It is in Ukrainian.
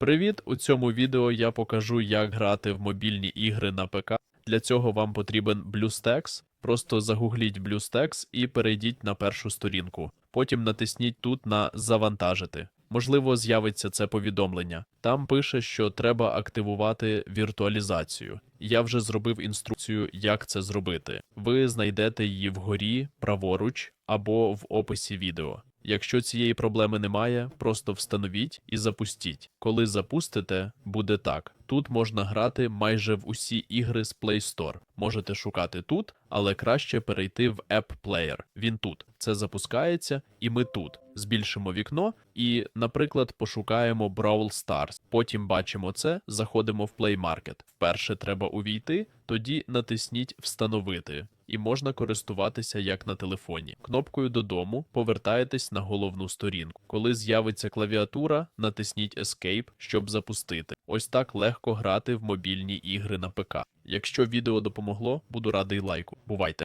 Привіт! У цьому відео я покажу, як грати в мобільні ігри на ПК. Для цього вам потрібен BlueStacks. Просто загугліть BlueStacks і перейдіть на першу сторінку. Потім натисніть тут на Завантажити. Можливо, з'явиться це повідомлення. Там пише, що треба активувати віртуалізацію. Я вже зробив інструкцію, як це зробити. Ви знайдете її вгорі, праворуч або в описі відео. Якщо цієї проблеми немає, просто встановіть і запустіть. Коли запустите, буде так. Тут можна грати майже в усі ігри з Play Store. Можете шукати тут, але краще перейти в App Player. Він тут. Це запускається, і ми тут. Збільшимо вікно і, наприклад, пошукаємо Brawl Stars. Потім бачимо це, заходимо в Play Market. Вперше треба увійти, тоді натисніть Встановити. І можна користуватися як на телефоні. Кнопкою додому повертаєтесь на головну сторінку. Коли з'явиться клавіатура, натисніть Escape, щоб запустити. Ось так легко грати в мобільні ігри на ПК. Якщо відео допомогло, буду радий лайку. Бувайте!